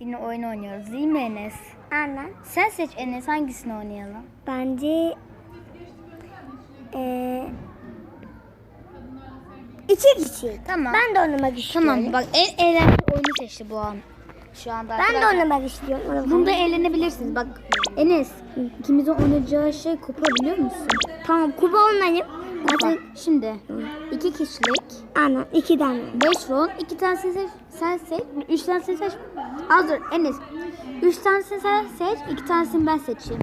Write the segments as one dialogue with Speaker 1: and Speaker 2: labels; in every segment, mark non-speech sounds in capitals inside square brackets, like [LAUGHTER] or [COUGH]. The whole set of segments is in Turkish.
Speaker 1: Yine oyun oynuyoruz değil mi Enes?
Speaker 2: Aynen.
Speaker 1: Sen seç Enes hangisini oynayalım?
Speaker 2: Bence eee iki kişi.
Speaker 1: Tamam.
Speaker 2: Ben de oynamak istiyorum.
Speaker 1: Tamam bak en eğlenceli oyunu seçti bu an. Şu anda
Speaker 2: Ben de
Speaker 1: arkadaşlar.
Speaker 2: oynamak istiyorum.
Speaker 1: Bunda eğlenebilirsiniz. Bak Enes ikimizin oynayacağı şey kupa biliyor musun?
Speaker 2: Tamam.
Speaker 1: Kupa.
Speaker 2: Hadi.
Speaker 1: Şimdi iki kişilik
Speaker 2: Aynen iki tane.
Speaker 1: 5 ron, 2 tanesini seç, sen seç, 3 tanesini seç. Az dur Enes. 3 tanesini sen seç, 2 tanesini ben seçeyim.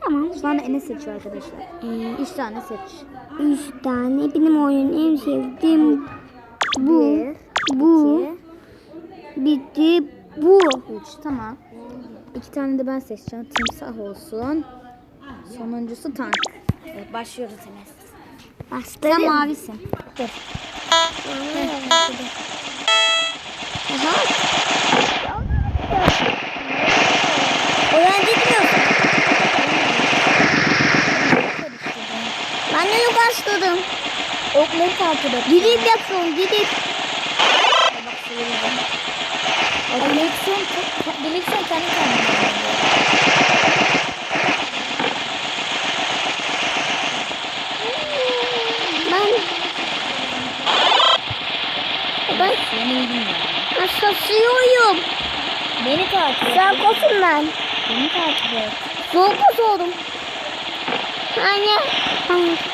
Speaker 2: Tamam.
Speaker 1: Şu anda Enes seçiyor arkadaşlar.
Speaker 2: Ee,
Speaker 1: 3 tane seç.
Speaker 2: üç tane. Benim oyunun en sevdiğim bu.
Speaker 1: 1,
Speaker 2: Bu.
Speaker 1: 2,
Speaker 2: Bitti bu.
Speaker 1: 3. Tamam. 2 tane de ben seçeceğim. Timsah olsun. Sonuncusu tank. Evet, başlıyoruz Enes. Sen
Speaker 2: Bastırdım.
Speaker 1: mavisin. Dur.
Speaker 2: Aha. Oyun gitmiyorsun. Ben de yok açtırdım.
Speaker 1: Okları takip et.
Speaker 2: Gidip yapıyorum gidip.
Speaker 1: Bak sıyırdım. Direksiyon, direksiyon kendi kendine.
Speaker 2: ben
Speaker 1: Yenildim ya.
Speaker 2: asasıyorum.
Speaker 1: Beni takip et.
Speaker 2: Sen kosun ben.
Speaker 1: Beni takip et.
Speaker 2: Soğuk oldum. Anne. Anne.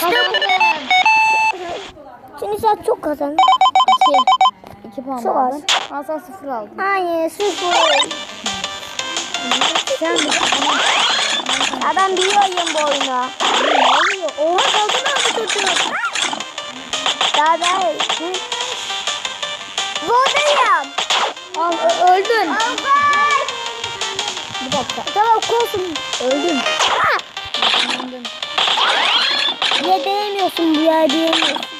Speaker 1: Kazandım.
Speaker 2: Şimdi sen çok kazandın.
Speaker 1: İki. İki puan
Speaker 2: Çok az.
Speaker 1: aldın. Al sen sıfır aldın.
Speaker 2: Hayır sıfır.
Speaker 1: Sen de.
Speaker 2: Ya ben biliyorum bu oyunu.
Speaker 1: Ne oluyor? Oha kaldın abi çocuğum.
Speaker 2: Daha ben. Buradayım.
Speaker 1: Al ö- öldün.
Speaker 2: Allah.
Speaker 1: Bir dakika.
Speaker 2: Tamam korkun.
Speaker 1: Öldün.
Speaker 2: Bu yer değmiyorsun.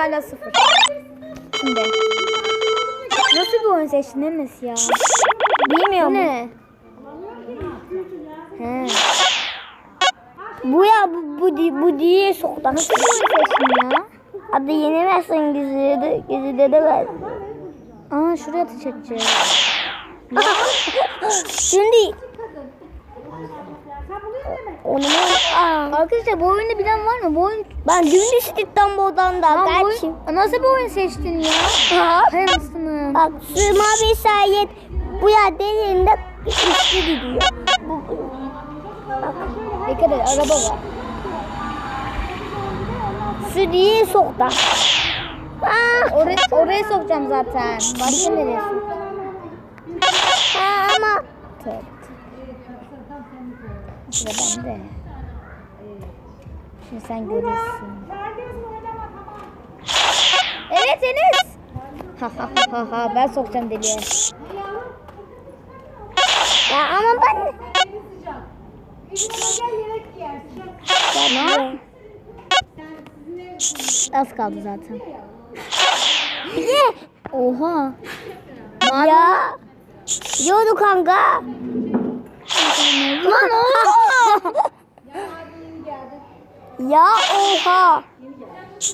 Speaker 1: Hala sıfır. Şimdi. Nasıl bir oyun seçtin Enes ya?
Speaker 2: Bilmiyorum.
Speaker 1: Ne? He.
Speaker 2: Bu ya bu bu, di- bu diye soktu.
Speaker 1: Nasıl bir oyun seçtin ya?
Speaker 2: Adı yenemezsin gizli gizli de ver.
Speaker 1: Aa şuraya edeceğiz. [LAUGHS]
Speaker 2: Şimdi onu Aa,
Speaker 1: Arkadaşlar bu oyunu bilen var mı? Bu oyun...
Speaker 2: ben dün İstanbul'dan da
Speaker 1: Lan bu
Speaker 2: kaçayım.
Speaker 1: oyun... Nasıl bir oyun seçtin ya?
Speaker 2: Ha?
Speaker 1: Hay anasını.
Speaker 2: Bak sığma bir sayet bu ya derinde üstü gidiyor. Bu, bak
Speaker 1: Dikkat et araba var.
Speaker 2: diye soktu. Aa,
Speaker 1: Oraya, oraya sokacağım zaten. Başka nereye sok?
Speaker 2: ha, ama
Speaker 1: Tövbe. Sıra bende. Şimdi sen görürsün. Evet Enes. Ha ha ha ha ben sokacağım deliye.
Speaker 2: ya ama ben
Speaker 1: Ne? Az kaldı zaten. Oha.
Speaker 2: Ya. Yoru kanka.
Speaker 1: Lan oha.
Speaker 2: Ya oha.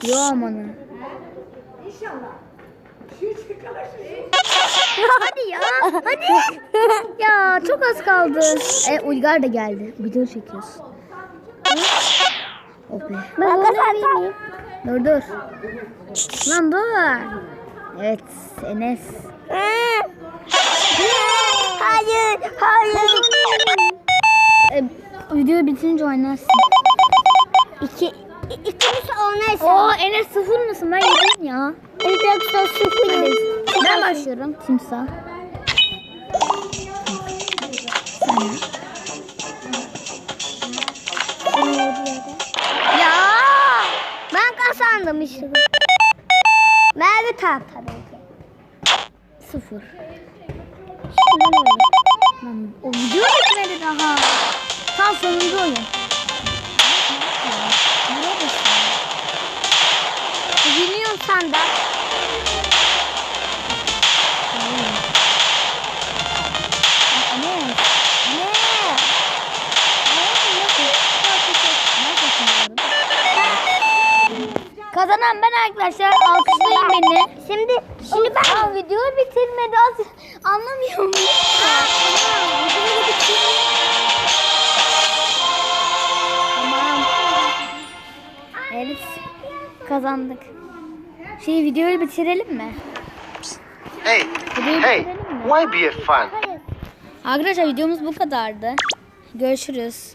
Speaker 1: Yo amanı.
Speaker 2: Hadi ya.
Speaker 1: Hadi. ya çok az kaldı. E Uygar da geldi. Video çekiyorsun. Oh be.
Speaker 2: Ben.
Speaker 1: Dur dur. Lan dur. Evet Enes.
Speaker 2: Hayır, hayır.
Speaker 1: E, videoyu bitirince oynarsın.
Speaker 2: İki, ikimiz oynarsa.
Speaker 1: Oo Enes sıfır mısın? Ben yedim ya.
Speaker 2: Bir dakika sıfır.
Speaker 1: Ben başlıyorum. Timsah.
Speaker 2: Ya ben kazandım işte. Ben aynı tat tabii ki.
Speaker 1: Sıfır. Lan o video bitmedi daha. Tam sonuncu oyun. Neredesin?
Speaker 2: Biliyorum sen de.
Speaker 1: Kazanan ben arkadaşlar. Alkışlayın beni.
Speaker 2: Şimdi şimdi ben
Speaker 1: videoyu bitirmedi. Kazandık. Şey videoyu bitirelim mi?
Speaker 3: Hey, hey, why be a fun?
Speaker 1: Arkadaşlar videomuz bu kadardı. Görüşürüz.